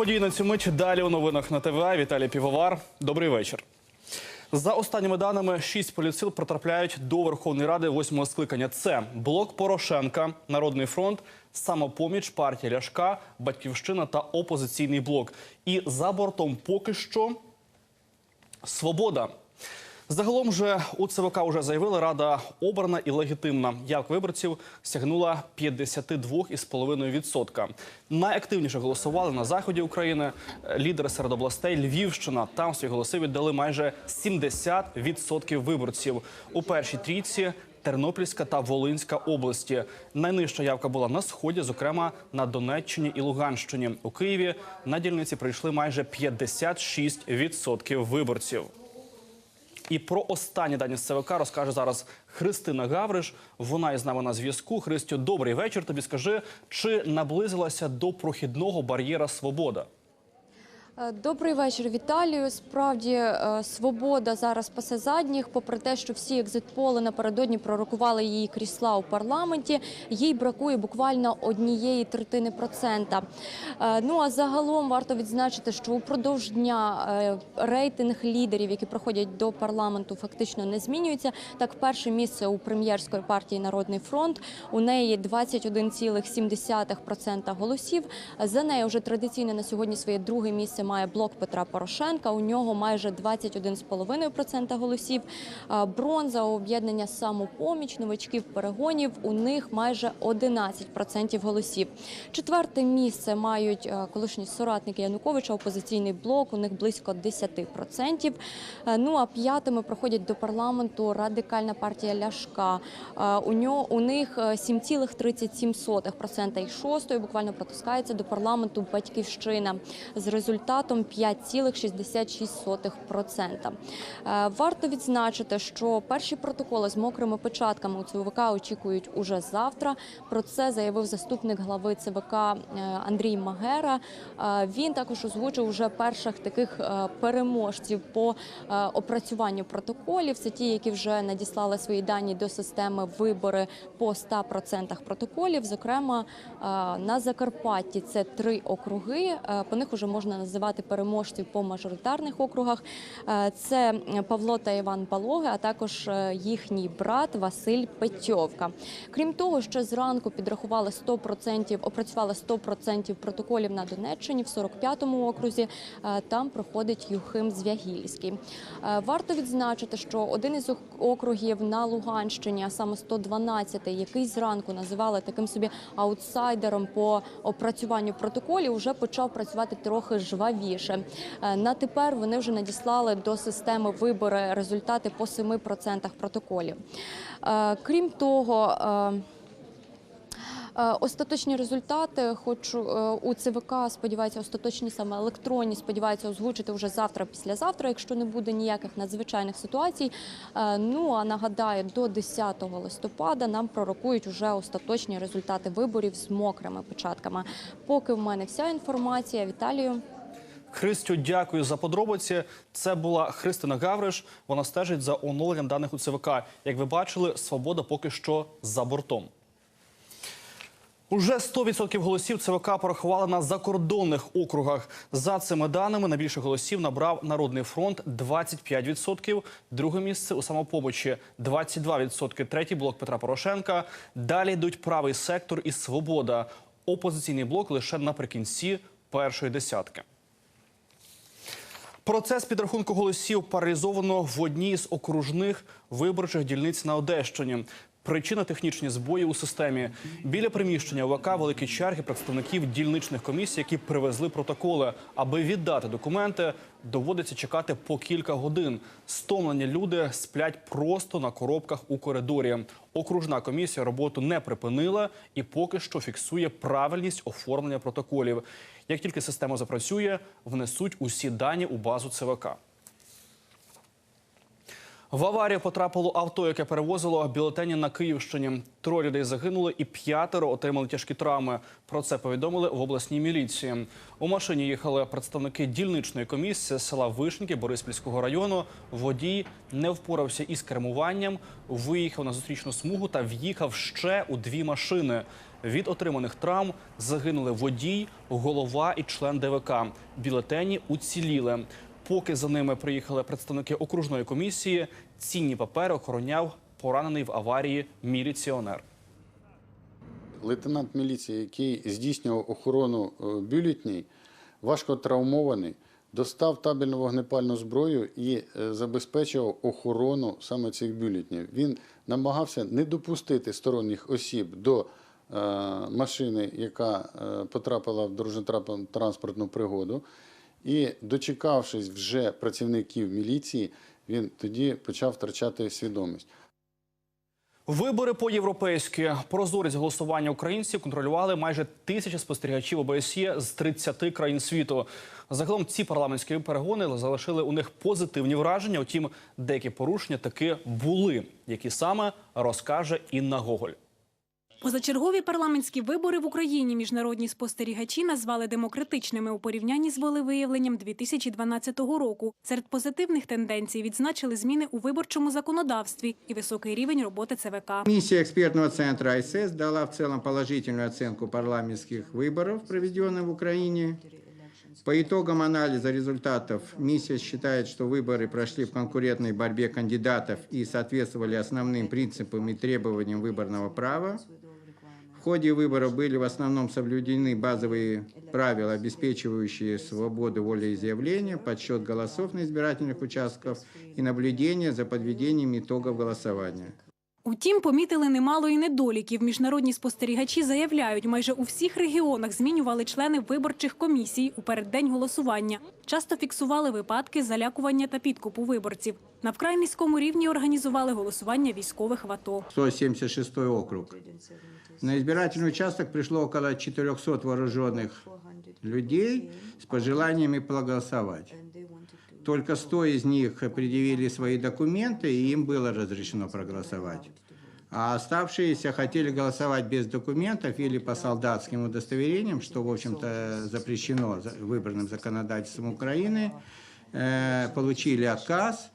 події на цю мить далі у новинах на ТВА. Віталій Півовар. Добрий вечір. За останніми даними, шість поліцил потрапляють до Верховної Ради восьмого скликання. Це блок Порошенка, Народний фронт, самопоміч, партія Ляшка, Батьківщина та опозиційний блок. І за бортом поки що свобода. Загалом же у ЦВК вже заявили, рада обрана і легітимна. Явка виборців сягнула 52,5%. Найактивніше голосували на заході України. Лідери серед областей Львівщина. Там свої голоси віддали майже 70% виборців. У першій трійці Тернопільська та Волинська області. Найнижча явка була на сході, зокрема на Донеччині і Луганщині. У Києві на дільниці прийшли майже 56% виборців. І про останні дані з ЦВК розкаже зараз Христина Гавриш. Вона із нами на зв'язку. Христю, добрий вечір. Тобі скажи, чи наблизилася до прохідного бар'єра свобода? Е, Добрий вечір, Віталію. Справді е, свобода зараз пасе задніх. Попри те, що всі екзитполи напередодні пророкували її крісла у парламенті, їй бракує буквально однієї третини процента. Е, Ну а загалом варто відзначити, що упродовж дня рейтинг лідерів, які проходять до парламенту, фактично не змінюється. Так, перше місце у прем'єрської партії Народний фронт. У неї 21,7% голосів. За нею вже традиційно на сьогодні своє друге місце має блок Петра Порошенка. У нього майже 21,5% голосів. Бронза у об'єднання самопоміч новачків перегонів. У них майже 11% голосів. Четверте місце мають е, колишні соратники Януковича, опозиційний блок. У них близько 10%. Е, Ну а п'ятими проходять до парламенту радикальна партія Ляшка. Е, У нього у них е, 7,37%. І шостою буквально протискається до парламенту Батьківщина з результатом 5,66%. Е, Варто відзначити, що перші протоколи з мокрими печатками у ЦВК очікують уже завтра. Про це заявив заступник глави ЦВК е, Андрій Магера. Е, Він також озвучив уже перших таких переможців по опрацюванню протоколів. Це ті, які вже надіслали свої дані до системи вибори по 100% протоколів. Зокрема, на Закарпатті це три округи. По них вже можна називати переможців по мажоритарних округах. Е, Це Павло та Іван Палоги, а також е, їхній брат Василь Петьовка. Крім того, ще зранку підрахували 100%, опрацювали 100% протоколів на Донеччині в 45-му окрузі. Е, Там проходить Юхим Звягільський. Варто відзначити, що один із округів на Луганщині, а саме 112-й, який зранку називали таким собі аутсайдером по опрацюванню протоколів, вже почав працювати трохи жвавіше. Е, На тепер вони вже надіслали до системи вибори результати по 7% протоколів. Е, Крім того. е, Остаточні результати хочу у ЦВК сподіваються, остаточні саме електронні сподіваються озвучити вже завтра, післязавтра, якщо не буде ніяких надзвичайних ситуацій. Ну а нагадаю, до 10 листопада нам пророкують уже остаточні результати виборів з мокрими початками. Поки в мене вся інформація. Віталію. Христю, дякую за подробиці. Це була Христина Гавриш. Вона стежить за оновленням даних у ЦВК. Як ви бачили, свобода поки що за бортом. Уже 100% голосів ЦВК порахували на закордонних округах. За цими даними найбільше голосів набрав Народний фронт 25%, друге місце у самопомочі 22%, третій блок Петра Порошенка. Далі йдуть правий сектор і свобода. Опозиційний блок лише наприкінці першої десятки. Процес підрахунку голосів паралізовано в одній з окружних виборчих дільниць на Одещині. Причина технічні збої у системі. Біля приміщення ОВК великі черги представників дільничних комісій, які привезли протоколи. Аби віддати документи, доводиться чекати по кілька годин. Стомлені люди сплять просто на коробках у коридорі. Окружна комісія роботу не припинила і поки що фіксує правильність оформлення протоколів. Як тільки система запрацює, внесуть усі дані у базу ЦВК. В аварію потрапило авто, яке перевозило бюлетені на Київщині. Троє людей загинули і п'ятеро отримали тяжкі травми. Про це повідомили в обласній міліції. У машині їхали представники дільничної комісії села Вишеньки Бориспільського району. Водій не впорався із кермуванням, виїхав на зустрічну смугу та в'їхав ще у дві машини. Від отриманих травм загинули водій, голова і член ДВК. Бюлетені уціліли. Поки за ними приїхали представники окружної комісії, цінні папери охороняв поранений в аварії міліціонер. Лейтенант міліції, який здійснював охорону е, бюлетней, важко травмований, достав табельну вогнепальну зброю і е, забезпечував охорону саме цих бюлетнів. Він намагався не допустити сторонніх осіб до машини, яка е, потрапила в дорожньо-транспортну пригоду. І, дочекавшись вже працівників міліції, він тоді почав втрачати свідомість. Вибори по-європейськи. Прозорість голосування українців контролювали майже тисяча спостерігачів ОБСЄ з 30 країн світу. Загалом ці парламентські перегони залишили у них позитивні враження. Утім, деякі порушення таки були, які саме розкаже Інна Гоголь. Позачергові парламентські вибори в Україні міжнародні спостерігачі назвали демократичними у порівнянні з волевиявленням 2012 року. Серед позитивних тенденцій відзначили зміни у виборчому законодавстві і високий рівень роботи ЦВК. Комиссия экспертного центра АСС дала в целом положительную оценку парламентских выборов, проведенных в Украине. По итогам анализа результатов миссия считает, что выборы прошли в конкурентной борьбе кандидатов и соответствовали основным принципам и требованиям выборного права. В ходе выборов были в основном соблюдены базовые правила, обеспечивающие свободу волеизъявления, подсчет голосов на избирательных участках и наблюдение за подведением итогов голосования. Утім, помітили немало і недоліків. Міжнародні спостерігачі заявляють, майже у всіх регіонах змінювали члени виборчих комісій у переддень голосування. Часто фіксували випадки залякування та підкупу виборців. На вкрай низькому рівні організували голосування військових в АТО. 176 округ. На избирательный участок пришло около 400 вооруженных людей с пожеланиями проголосовать. Только 100 из них предъявили свои документы, и им было разрешено проголосовать. А оставшиеся хотели голосовать без документов или по солдатским удостоверениям, что, в общем-то, запрещено за- выбранным законодательством Украины, Э, получили отказ.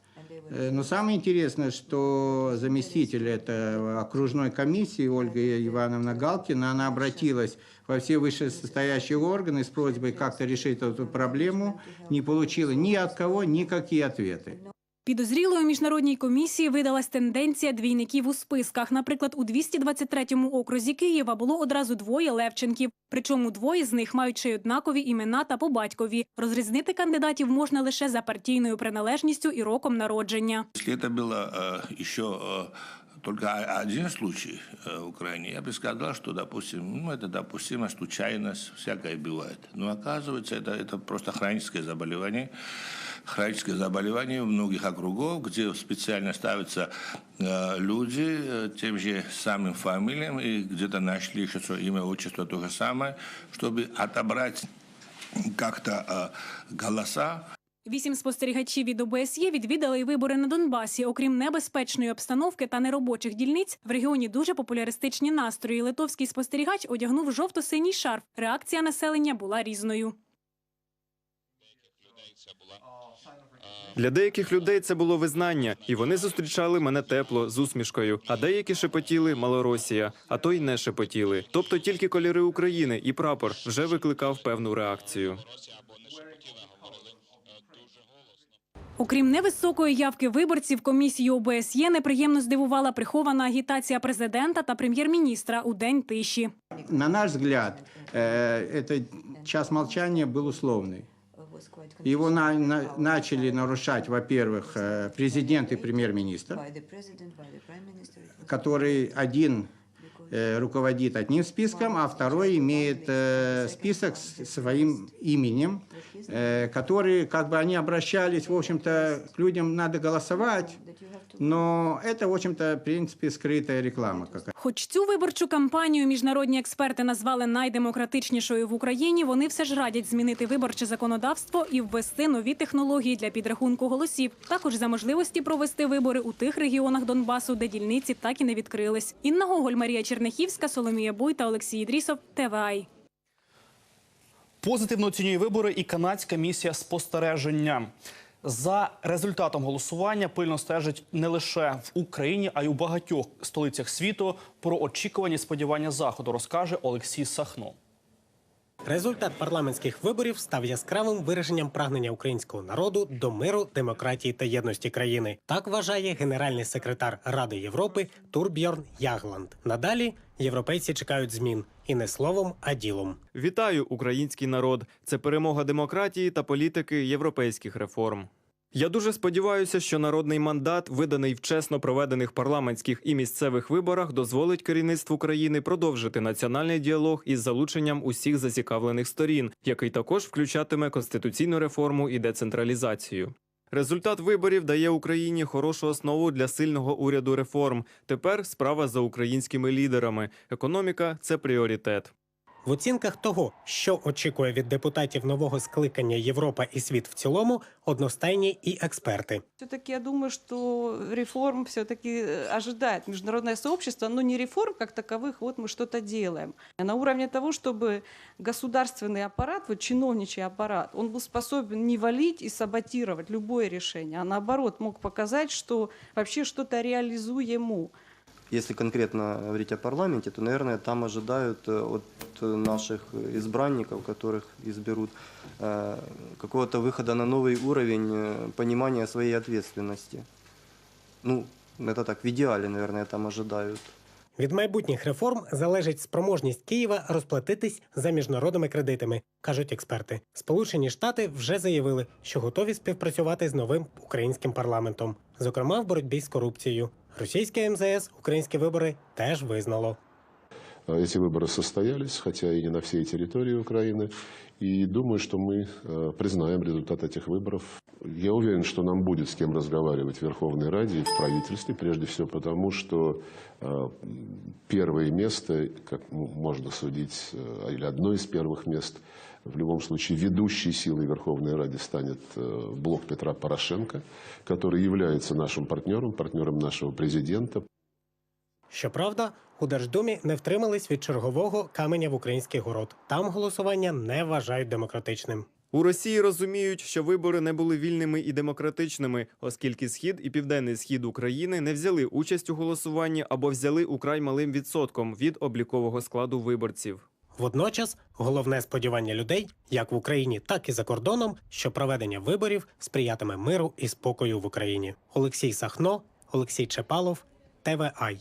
Э, Но самое интересное, что заместитель этого окружной комиссии Ольга Ивановна Галкина, она обратилась во все вышестоящие органы с просьбой как-то решить эту проблему, не получила ни от кого никакие ответы. Підозрілою міжнародній комісії видалась тенденція двійників у списках. Наприклад, у 223-му окрузі Києва було одразу двоє Левченків. Причому двоє з них мають ще й однакові імена та по батькові. Розрізнити кандидатів можна лише за партійною приналежністю і роком народження. Если это было э, еще э, только о- один случай э, в Украине, я бы сказал, что, допустим, ну, это допустимо, случайность, всякое бывает. Но оказывается, это, это просто хроническое заболевание, хроническое заболевание в многих округов, где специально ставятся э, люди э, тем же самым фамилиям, и где-то нашли еще свое имя, отчество то же самое, чтобы отобрать как-то э, голоса Вісім спостерігачів від ОБСЄ відвідали й вибори на Донбасі. Окрім небезпечної обстановки та неробочих дільниць, в регіоні дуже популяристичні настрої. Литовський спостерігач одягнув жовто-синій шарф. Реакція населення була різною. Для деяких людей це було визнання, і вони зустрічали мене тепло з усмішкою. А деякі шепотіли Малоросія, а то й не шепотіли. Тобто тільки кольори України і прапор вже викликав певну реакцію. Окрім невисокої явки виборців, комісію ОБСЄ неприємно здивувала прихована агітація президента та прем'єр-міністра у день тиші. На наш взгляд, э, этот час молчания был условный. Его на- на- начали нарушать, во-первых, э, президент и премьер-министр, который один э, руководит одним списком, а второй имеет э, список с своим именем, э, которые, как бы они обращались, в общем-то, к людям надо голосовать, но это, в общем-то, в принципе, скрытая реклама какая Хоч цю виборчу кампанію міжнародні експерти назвали найдемократичнішою в Україні, вони все ж радять змінити виборче законодавство і ввести нові технології для підрахунку голосів. Також за можливості провести вибори у тих регіонах Донбасу, де дільниці так і не відкрились. Інна Гоголь, Марія Чернехівська, Соломія Буй та Олексій Ідрісов. ТВАЙ. Позитивно оцінює вибори і канадська місія спостереження. За результатом голосування пильно стежить не лише в Україні, а й у багатьох столицях світу. Про очікувані сподівання заходу розкаже Олексій Сахно. Результат парламентських виборів став яскравим вираженням прагнення українського народу до миру, демократії та єдності країни. Так вважає генеральний секретар Ради Європи Турбьорн Ягланд. Надалі європейці чекають змін і не словом, а ділом. Вітаю, український народ! Це перемога демократії та політики європейських реформ. Я дуже сподіваюся, що народний мандат, виданий в чесно проведених парламентських і місцевих виборах, дозволить керівництву країни продовжити національний діалог із залученням усіх зацікавлених сторін, який також включатиме конституційну реформу і децентралізацію. Результат виборів дає Україні хорошу основу для сильного уряду реформ. Тепер справа за українськими лідерами. Економіка це пріоритет. В оцінках того, що очікує від депутатів нового скликання Європа і світ в цілому, одностайні і експерти. Все-таки я думаю, что реформ все-таки ожидает международное сообщество, но не реформ как таковых, вот мы что-то делаем. А На уровне того, чтобы государственный аппарат, вот чиновничий аппарат, он был способен не валить и саботировать любое решение, а наоборот мог показать, что вообще что-то реализуемо. Если конкретно говорить о парламенте, то, наверное, там ожидают э, от э, наших избранников, которых изберут, э, какого-то выхода на новый уровень э, понимания своей ответственности. Ну, это так, в идеале, наверное, там ожидают. Від майбутніх реформ залежить спроможність Києва розплатитись за міжнародними кредитами, кажуть експерти. Сполучені Штати вже заявили, що готові співпрацювати з новим українським парламентом, зокрема в боротьбі з корупцією. Російське МЗС українські вибори теж визнало. Эти выборы состоялись, хотя и не на всей территории Украины. И думаю, что мы э, признаем результат этих выборов. Я уверен, что нам будет с кем разговаривать в Верховной Раде и в правительстве, прежде всего потому, что э, первое место, как ну, можно судить, э, или одно из первых мест, в любом случае ведущей силой Верховной Раде станет э, блок Петра Порошенко, который является нашим партнером, партнером нашего президента. Щоправда, у Держдумі не втримались від чергового каменя в український город. Там голосування не вважають демократичним. У Росії розуміють, що вибори не були вільними і демократичними, оскільки схід і південний схід України не взяли участь у голосуванні або взяли украй малим відсотком від облікового складу виборців. Водночас головне сподівання людей, як в Україні, так і за кордоном, що проведення виборів сприятиме миру і спокою в Україні. Олексій Сахно, Олексій Чепалов, ТВАЙ.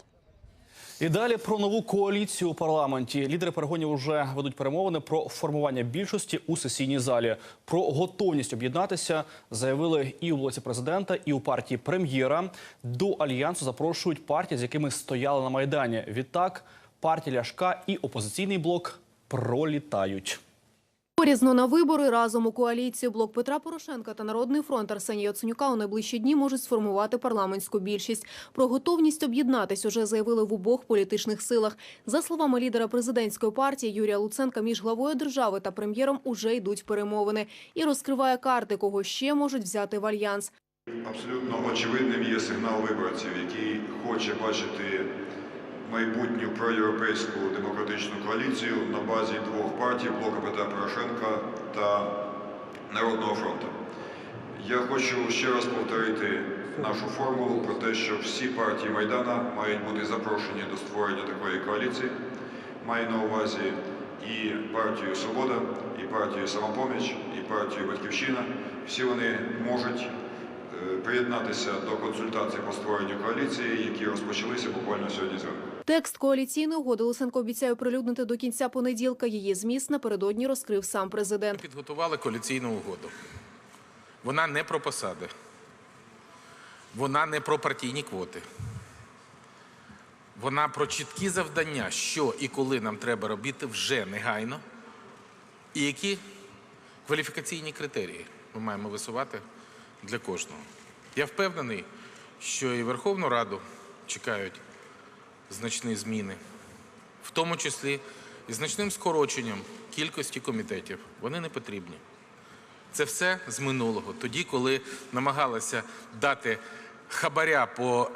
І далі про нову коаліцію у парламенті. Лідери перегонів вже ведуть перемовини про формування більшості у сесійній залі. Про готовність об'єднатися заявили і у блоці президента, і у партії прем'єра. До альянсу запрошують партії, з якими стояли на майдані. Відтак партія Ляшка і опозиційний блок пролітають. Порізно на вибори разом у коаліцію блок Петра Порошенка та Народний фронт Арсенія Яценюка у найближчі дні можуть сформувати парламентську більшість. Про готовність об'єднатись уже заявили в обох політичних силах. За словами лідера президентської партії Юрія Луценка, між главою держави та прем'єром уже йдуть перемовини і розкриває карти, кого ще можуть взяти в альянс. Абсолютно очевидним є сигнал виборців, який хоче бачити майбутню проєвропейську демократичну коаліцію на базі двох партій блоку Петра Порошенка та Народного фронту. Я хочу ще раз повторити нашу формулу про те, що всі партії Майдана мають бути запрошені до створення такої коаліції. Маю на увазі і партію Свобода, і партію Самопоміч, і партію Батьківщина. Всі вони можуть е, приєднатися до консультацій по створенню коаліції, які розпочалися буквально сьогодні зранку. Текст коаліційної угоди Луценко обіцяє оприлюднити до кінця понеділка. Її зміст напередодні розкрив сам президент. Підготували коаліційну угоду. Вона не про посади. Вона не про партійні квоти. Вона про чіткі завдання, що і коли нам треба робити вже негайно, і які кваліфікаційні критерії ми маємо висувати для кожного. Я впевнений, що і Верховну Раду чекають значні зміни, в тому числі і значним скороченням кількості комітетів. Вони не потрібні. Це все з минулого. Тоді, коли намагалися дати хабаря по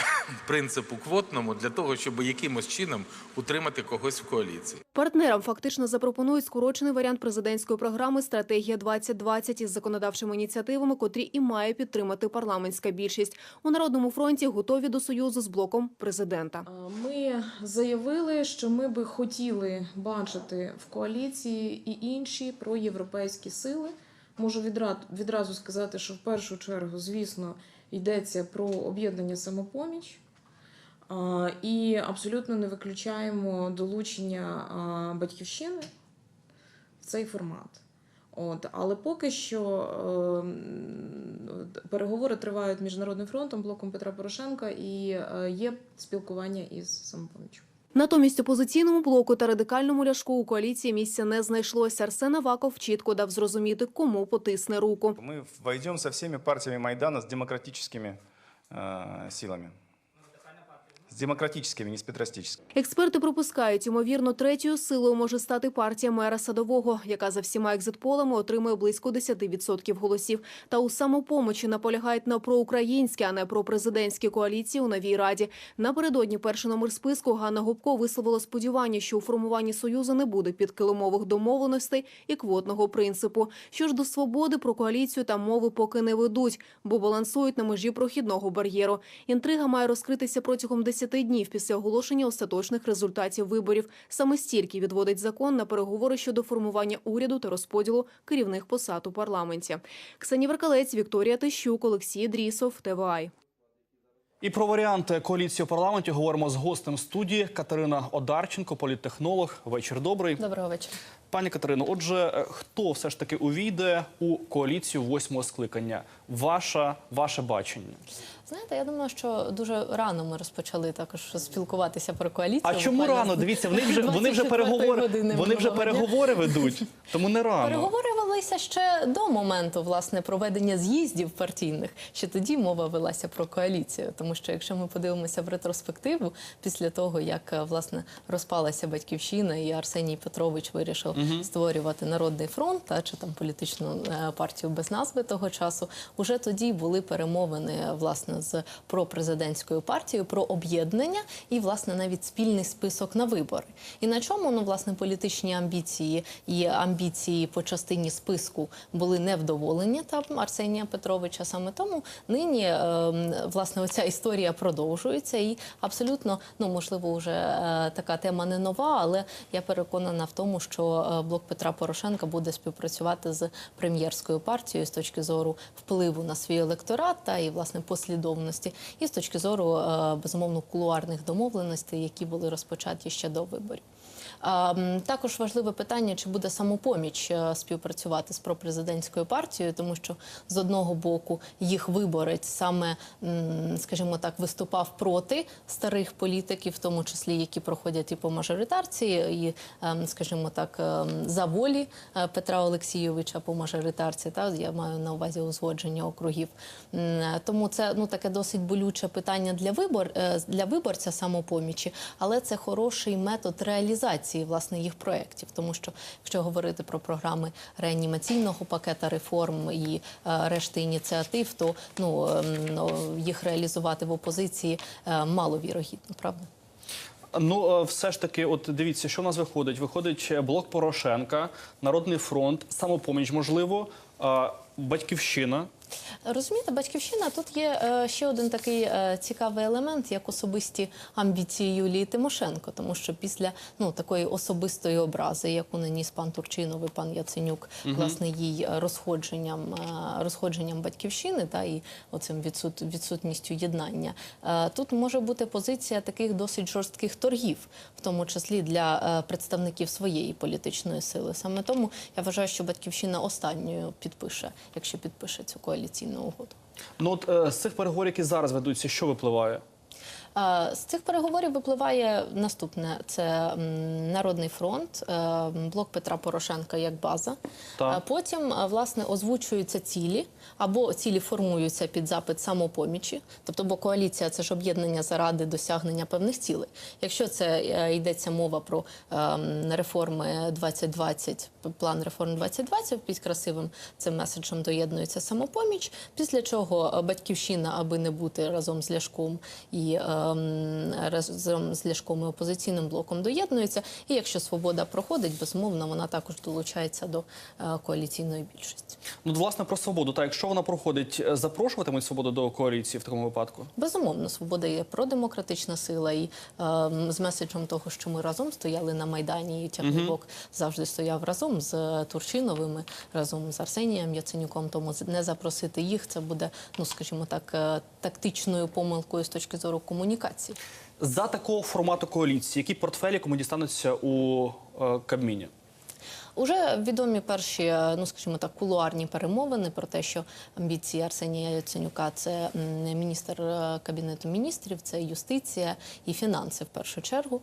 принципу квотному для того, щоб якимось чином утримати когось в коаліції. Партнерам фактично запропонують скорочений варіант президентської програми Стратегія 2020 із законодавчими ініціативами, котрі і має підтримати парламентська більшість. У народному фронті готові до союзу з блоком президента. Ми заявили, що ми би хотіли бачити в коаліції і інші проєвропейські сили. Можу відра- відразу сказати, що в першу чергу, звісно, йдеться про об'єднання самопоміч. І абсолютно не виключаємо долучення батьківщини в цей формат. От, але поки що е, переговори тривають міжнародним фронтом, блоком Петра Порошенка і е, є спілкування із самопоміччю. Натомість опозиційному блоку та радикальному ляшку у коаліції місця не знайшлося. Арсен Аваков чітко дав зрозуміти, кому потисне руку. Ми війдемо з всіми партіями майдану з демократичними э, силами. С демократическими, не с петростическими. Експерти припускають, ймовірно, третьою силою може стати партія мера Садового, яка за всіма екзитполами отримує близько 10% голосів. Та у самопомочі наполягають на проукраїнській, а не про президентські коаліції у новій раді. Напередодні перший номер списку Ганна Гопко висловила сподівання, що у формуванні союзу не буде підкилимових домовленостей і квотного принципу. Що ж до свободи про коаліцію там мови поки не ведуть, бо балансують на межі прохідного бар'єру. Інтрига має розкритися протягом 10 днів після оголошення остаточних результатів виборів. Саме стільки відводить закон на переговори щодо формування уряду та розподілу керівних посад у парламенті. Ксенія Веркалець, Вікторія Тищук, Олексій Дрісов, ТВАЙ. І про варіанти коаліції у парламенті говоримо з гостем студії Катерина Одарченко, політтехнолог. Вечір добрий. Доброго вечора. Пані Катерино, отже, е, хто все ж таки увійде у коаліцію восьмого скликання? Ваша, ваше бачення? Знаєте, я думаю, що дуже рано ми розпочали також спілкуватися про коаліцію. А чому Буквально рано? Дивіться, вони вже вони вже 24-ї переговори. Вони вже переговори ведуть, тому не рано. Переговори велися ще до моменту власне проведення з'їздів партійних. Ще тоді мова велася про коаліцію. Тому що якщо ми подивимося в ретроспективу, після того як е, власне розпалася батьківщина і Арсеній Петрович вирішив Мгм. створювати народний фронт, та чи там політичну е, партію без назви того часу, уже тоді були перемовини власне з пропрезидентською партією про об'єднання і власне навіть спільний список на вибори. І на чому ну власне політичні амбіції і амбіції по частині списку були невдоволені там Арсенія Петровича. Саме тому нині е, власне оця історія продовжується, і абсолютно ну можливо, вже е, така тема не нова, але я переконана в тому, що е, блок Петра Порошенка буде співпрацювати з прем'єрською партією з точки зору впливу на свій електорат та і власне послідовності, і з точки зору е, безумовно кулуарних домовленостей, які були розпочаті ще до виборів. Також важливе питання, чи буде самопоміч е, співпрацювати з пропрезидентською партією, тому що з одного боку їх виборець саме, скажімо так, виступав проти старих політиків, в тому числі які проходять і по мажоритарці, і, ем, скажімо так, за волі е, Петра Олексійовича по мажоритарці. Та я маю на увазі узгодження округів. Е, Тому це ну таке досить болюче питання для вибор е, для виборця самопомічі, але це хороший метод реалізації власне їх проєктів. Тому що якщо говорити про програми реанімаційного пакета реформ і решти ініціатив, то ну ем, їх реалізувати в опозиції маловірогідно, правда? Ну, е, все ж таки, от дивіться, що в нас виходить. Виходить е, блок Порошенка, Народний фронт, самопоміч, можливо, е, батьківщина. Розумієте, батьківщина тут є е, ще один такий е, цікавий елемент, як особисті амбіції Юлії Тимошенко, тому що після ну такої особистої образи, яку наніс пан Турчинов і пан Яценюк, Мгм. власне, їй розходженням е, розходженням батьківщини та і оцим відсут, відсутністю єднання. Тут може бути позиція таких досить жорстких торгів, в тому числі для представників своєї політичної сили. Саме тому я вважаю, що батьківщина останньою підпише, якщо підпише цю коаліційну угоду. Ну от е, з цих переговорів, які зараз ведуться, що випливає? Е, З цих переговорів випливає наступне: це Народний фронт, е, блок Петра Порошенка як база. Так. Е, Потім власне озвучуються цілі, або цілі формуються під запит самопомічі, тобто, бо коаліція це ж об'єднання заради досягнення певних цілей. Якщо це йдеться мова про ем, реформи 2020, план реформ 2020, під красивим цим меседжем доєднується самопоміч. Після чого батьківщина, аби не бути разом з Ляшком і разом з Ляшком і опозиційним блоком доєднується. І якщо свобода проходить, безумовно, вона також долучається до е, коаліційної більшості. Ну, власне, про свободу. Так, якщо вона проходить, е, запрошуватимуть свободу до коаліції в такому випадку? Безумовно, свобода є продемократична сила, і ем, з меседжем того, що ми разом стояли на майдані, і Тягнебок завжди стояв разом з е, Турчиновими, разом з Арсенієм Яценюком. Тому не запросити їх це буде, ну скажімо так, тактичною помилкою з точки зору комунікації. За такого формату коаліції, які портфелі кому дістануться у е, Кабміні? Уже відомі перші, е, ну скажімо так, кулуарні перемовини про те, що амбіції Арсенія Яценюка це міністр е, кабінету міністрів, це юстиція і фінанси в першу чергу,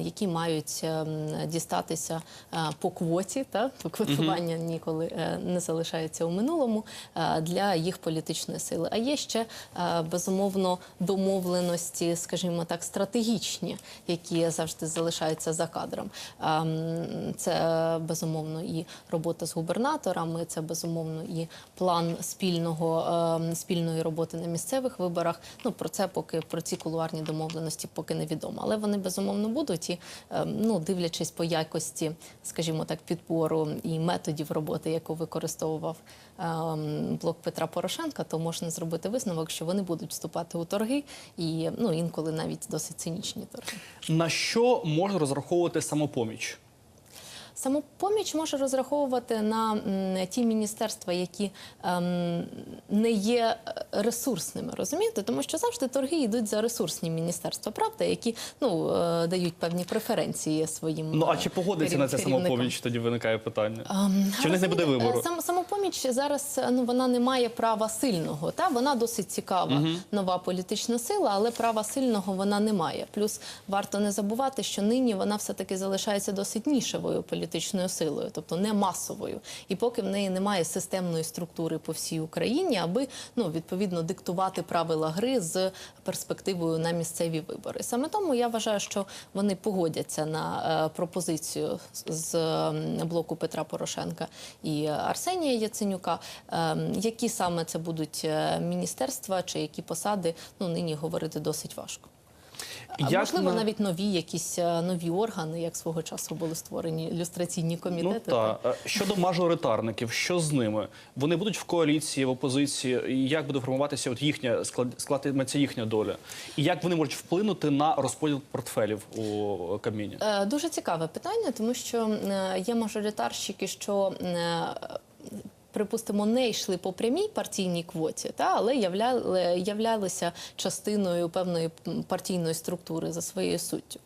які мають ем, дістатися е, по квоті, та по квотування ніколи е, не залишається у минулому е, для їх політичної сили. А є ще е, безумовно домовленості, скажімо так, стратегічні, які завжди залишаються за кадром. Це безумовно і робота з губернаторами, це безумовно і план спільного ем, спільної роботи на місцевих виборах. Ну про це поки про ці кулуарні домовленості поки невідомо. Але вони безумовно будуть і ем, ну дивлячись по якості, скажімо так, підбору і методів роботи, яку використовував ем, блок Петра Порошенка, то можна зробити висновок, що вони будуть вступати у торги і ну інколи навіть досить цинічні торги. На що може розраховувати самопоміч? Самопоміч може розраховувати на ті міністерства, які ем, не є е, ресурсними, розумієте? Тому що завжди торги йдуть за ресурсні міністерства, правда, які ну е, дають певні преференції своїм. Ну а е, чи погодиться на це самопоміч? Тоді виникає питання. Ем, Чи в них не буде розумієте, вибору? Сам, самопоміч зараз ну вона не має права сильного. Та вона досить цікава, Мгм. нова політична сила, але права сильного вона не має. Плюс варто не забувати, що нині вона все таки залишається досить нішевою політичною силою, тобто не масовою. І поки в неї немає системної структури по всій Україні, аби ну відповідно диктувати правила гри з перспективою на місцеві вибори. Саме тому я вважаю, що вони погодяться на е, пропозицію з- з блоку Петра Порошенка і Арсенія Яценюка. Ем, Які саме це будуть е, міністерства чи які посади, ну нині говорити досить важко. Як Можливо, на- навіть нові якісь е, нові органи, як свого часу були створені ілюстраційні Ну комітети. так. Е, щодо мажоритарників, що з ними? Вони будуть в коаліції, в опозиції. І як буде формуватися от їхня склад складатиметься їхня доля? І як вони можуть вплинути на розподіл портфелів у Кабміні? Е, Дуже цікаве питання, тому що є мажоритарщики, що Припустимо, не йшли по прямій партійній квоті, та але являли, являлися частиною певної партійної структури за своєю суттю.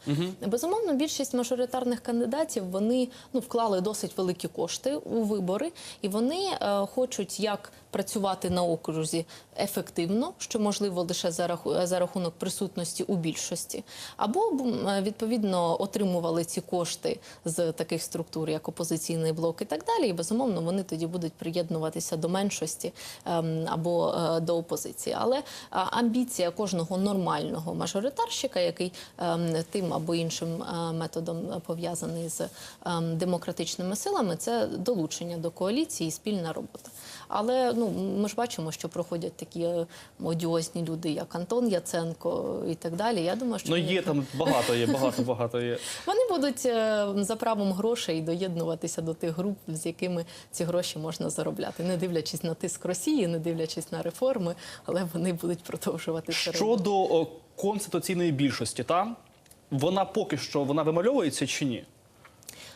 Безумовно, більшість мажоритарних кандидатів вони ну вклали досить великі кошти у вибори, і вони е, хочуть як працювати на окрузі ефективно, що можливо лише за, раху- за рахунок присутності у більшості, або відповідно отримували ці кошти з таких структур, як опозиційний блок і так далі. І безумовно вони тоді будуть приєднуватися до меншості ем, або е, до опозиції. Але амбіція кожного нормального мажоритарщика, який ем, тим або іншим е, методом пов'язаний з ем, демократичними силами, це долучення до коаліції і спільна робота. Але ну ми ж бачимо, що проходять такі е, одіозні люди, як Антон Яценко і так далі. Я думаю, що Ну вони- є там багато є, багато багато є. вони будуть е, за правом грошей доєднуватися до тих груп, з якими ці гроші можна заробляти, не дивлячись на тиск Росії, не дивлячись на реформи, але вони будуть продовжувати це. Щодо конституційної більшості, та вона поки що вона вимальовується чи ні?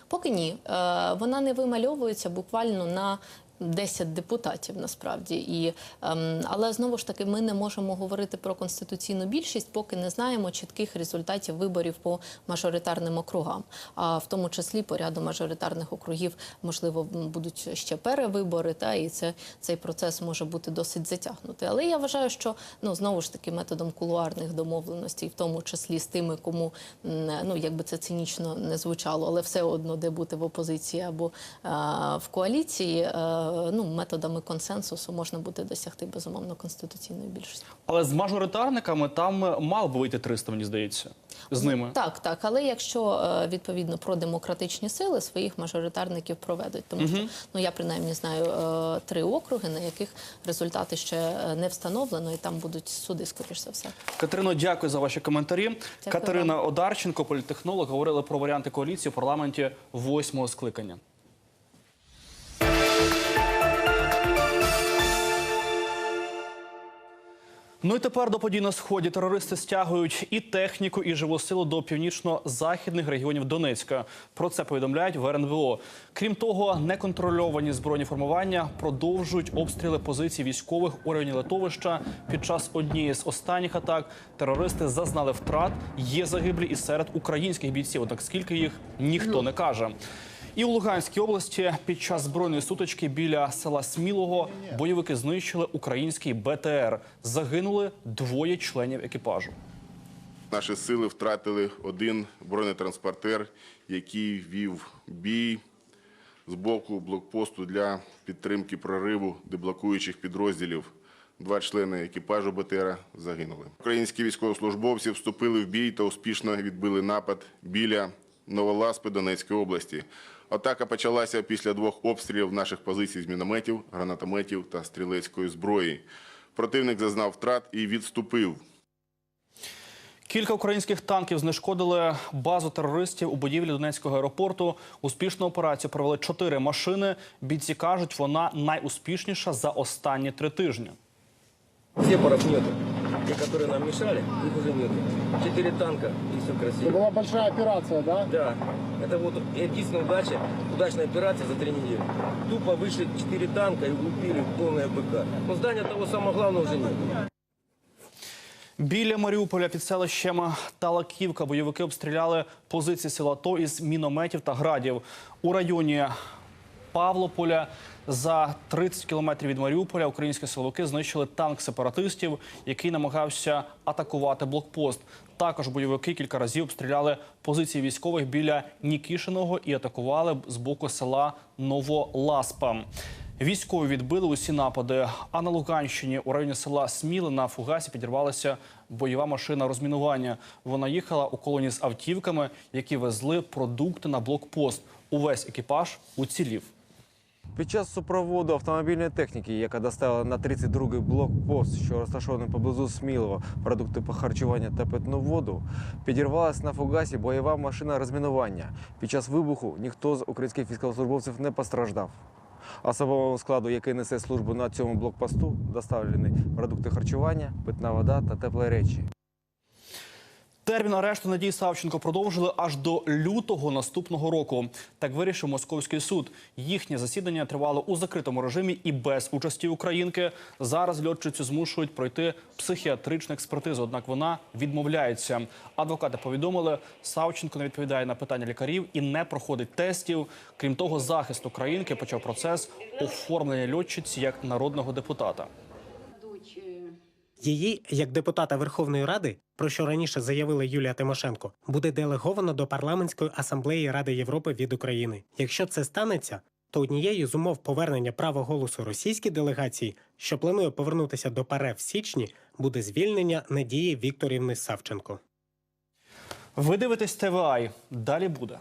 Поки ні, Е, вона не вимальовується буквально на 10 депутатів насправді. І, ем, але знову ж таки, ми не можемо говорити про конституційну більшість, поки не знаємо чітких результатів виборів по мажоритарним округам. А в тому числі по ряду мажоритарних округів, можливо, будуть ще перевибори, та і це цей процес може бути досить затягнутий. Але я вважаю, що ну знову ж таки методом кулуарних домовленостей, в тому числі з тими, кому ну якби це цинічно не звучало, але все одно де бути в опозиції або е, в коаліції, е, ну методами консенсусу можна буде досягти безумовно конституційної більшості. Але з мажоритарниками там мало би вийти 300, мені здається. З ними. Так, так. Але якщо е, відповідно про демократичні сили своїх мажоритарників проведуть, тому що ну я принаймні знаю е, три округи, на яких результати ще е, не встановлено, і там будуть суди, скоріш за все. Катерино, дякую за ваші коментарі. Дякую Катерина Одарченко, політтехнолог, говорили про варіанти коаліції в парламенті восьмого скликання. Ну і тепер до подій на сході терористи стягують і техніку, і живу силу до північно-західних регіонів Донецька. Про це повідомляють в РНБО. Крім того, неконтрольовані збройні формування продовжують обстріли позицій військових у районі литовища. Під час однієї з останніх атак терористи зазнали втрат. Є загиблі і серед українських бійців. Однак скільки їх ніхто не каже. І у Луганській області під час збройної сутички біля села Смілого бойовики знищили український БТР. Загинули двоє членів екіпажу. Наші сили втратили один бронетранспортер, який вів бій з боку блокпосту для підтримки прориву деблокуючих підрозділів. Два члени екіпажу БТРа загинули. Українські військовослужбовці вступили в бій та успішно відбили напад біля Новоласпи Донецької області. Атака почалася після двох обстрілів наших позицій з мінометів, гранатометів та стрілецької зброї. Противник зазнав втрат і відступив. Кілька українських танків знешкодили базу терористів у будівлі Донецького аеропорту. Успішну операцію провели чотири машини. Бійці кажуть, вона найуспішніша за останні три тижні. Всі парапмети, які нам мішали, їх вже немає. 4 танка, и все красиво. Это была большая операция, да? Да. Это вот единственная удача, удачная операция за три недели. Тупо вышли 4 танка и углубили полное БК. Но здания того самого главного уже нет. Біля Маріуполя під селищем Талаківка бойовики обстріляли позиції села ТО із мінометів та градів у районі Павлополя за 30 кілометрів від Маріуполя українські силовики знищили танк сепаратистів, який намагався атакувати блокпост. Також бойовики кілька разів обстріляли позиції військових біля Нікішиного і атакували з боку села Новоласпа. Військові відбили усі напади. А на Луганщині у районі села Сміли на фугасі підірвалася бойова машина розмінування. Вона їхала у колоні з автівками, які везли продукти на блокпост. Увесь екіпаж уцілів. Під час супроводу автомобільної техніки, яка доставила на 32-й блокпост, що розташований поблизу Смілова, продукти по харчуванню та питну воду, підірвалася на фугасі бойова машина розмінування. Під час вибуху ніхто з українських військовослужбовців не постраждав. Особовому складу, який несе службу на цьому блокпосту, доставлені продукти харчування, питна вода та теплі речі. Термін арешту Надії Савченко продовжили аж до лютого наступного року. Так вирішив московський суд. Їхнє засідання тривало у закритому режимі і без участі українки. Зараз льотчицю змушують пройти психіатричну експертизу. Однак вона відмовляється. Адвокати повідомили, Савченко не відповідає на питання лікарів і не проходить тестів. Крім того, захист українки почав процес оформлення льотчиці як народного депутата. Її, як депутата Верховної Ради, про що раніше заявила Юлія Тимошенко, буде делеговано до парламентської асамблеї Ради Європи від України. Якщо це станеться, то однією з умов повернення права голосу російській делегації, що планує повернутися до ПАРЕ в січні, буде звільнення Надії Вікторівни Савченко. Ви дивитесь ТВА. Далі буде.